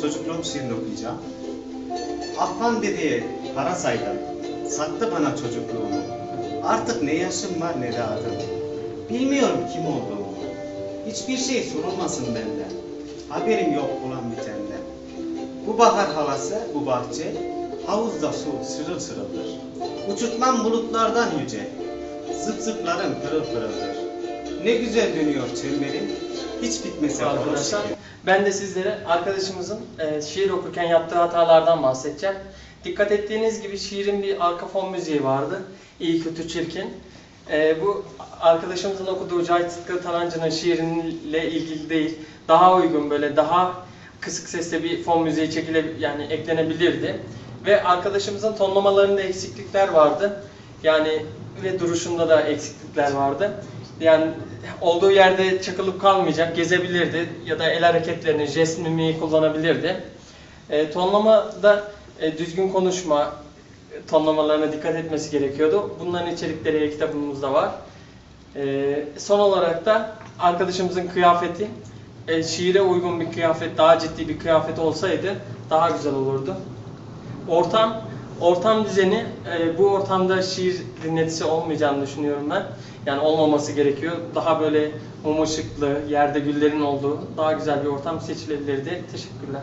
çocukluğum şiirini okuyacağım. Affan dedeye para saydım. Sattı bana çocukluğumu. Artık ne yaşım var ne de adım. Bilmiyorum kim olduğumu. Hiçbir şey sorulmasın benden. Haberim yok olan bitenden. Bu bahar havası, bu bahçe, havuzda su sırıl sırıldır. Uçurtmam bulutlardan yüce, zıp zıplarım pırıl pırıldır. Ne güzel dönüyor çemberim, hiç Arkadaşlar arkadaşlar. ben de sizlere arkadaşımızın e, şiir okurken yaptığı hatalardan bahsedeceğim. Dikkat ettiğiniz gibi şiirin bir arka fon müziği vardı. İyi kötü çirkin. E, bu arkadaşımızın okuduğu Cahit Sıtkı Tarancı'nın şiirinle ilgili değil. Daha uygun böyle daha kısık sesle bir fon müziği çekile yani eklenebilirdi. Ve arkadaşımızın tonlamalarında eksiklikler vardı. Yani ve duruşunda da eksiklikler vardı. Yani olduğu yerde çakılıp kalmayacak, gezebilirdi ya da el hareketlerini, jest mimiği kullanabilirdi. E, tonlamada e, düzgün konuşma e, tonlamalarına dikkat etmesi gerekiyordu. Bunların içerikleri kitabımızda var. E, son olarak da arkadaşımızın kıyafeti e, şiire uygun bir kıyafet, daha ciddi bir kıyafet olsaydı daha güzel olurdu. Ortam, ortam düzeni, e, bu ortamda şiir dinletisi olmayacağını düşünüyorum ben. Yani olmaması gerekiyor. Daha böyle mum ışıklı, yerde güllerin olduğu daha güzel bir ortam seçilebilirdi. Teşekkürler.